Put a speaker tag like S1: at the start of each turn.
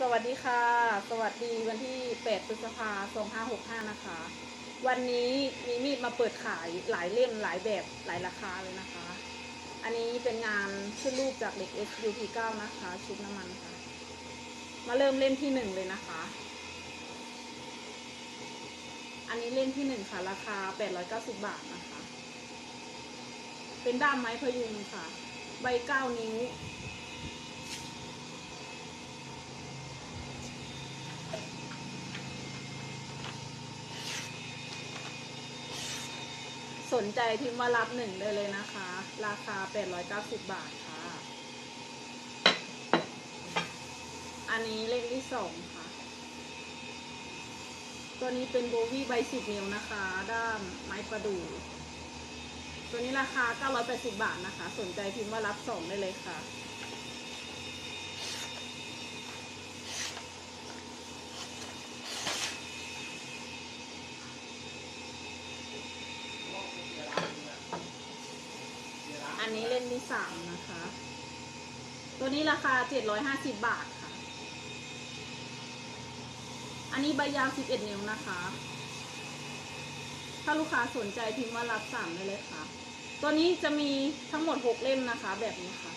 S1: สวัสดีค่ะ สวัสดีวันที่ 8 พฤษภาคม 2565 นะคะ วันนี้มีมีดมาเปิดขายหลายเล่มหลายแบบหลายราคาเลยนะคะ อันนี้เป็นงานขึ้นรูปจากเด็ก SUP9 นะคะ ชุบน้ำมันค่ะ มาเริ่มเล่มที่หนึ่งเลยนะคะ อันนี้เล่มที่หนึ่งค่ะ ราคา 890 บาทนะคะ เป็นด้ามไม้พยุงค่ะ ใบเก้านิ้ว สนใจพิมพ์ว่ารับหนึ่งได้เลยนะคะ ราคา 890 บาทค่ะ อันนี้เลขที่สองค่ะ ตัวนี้เป็นโบวี่ใบสิบนิ้วนะคะ ด้ามไม้ประดู่ตัวนี้ราคา 980 บาทนะคะ สนใจพิมพ์ว่ารับสองได้เลยค่ะ อันนี้เล่นที่สามนะคะ ตัวนี้ราคาเจ็ดร้อยห้าสิบบาทค่ะ อันนี้ใบยาวสิบเอ็ดนิ้วนะคะ ถ้าลูกค้าสนใจพิมพ์ว่ารับสามได้เลยค่ะ ตัวนี้จะมีทั้งหมดหกเล่มนะคะ แบบนี้ค่ะ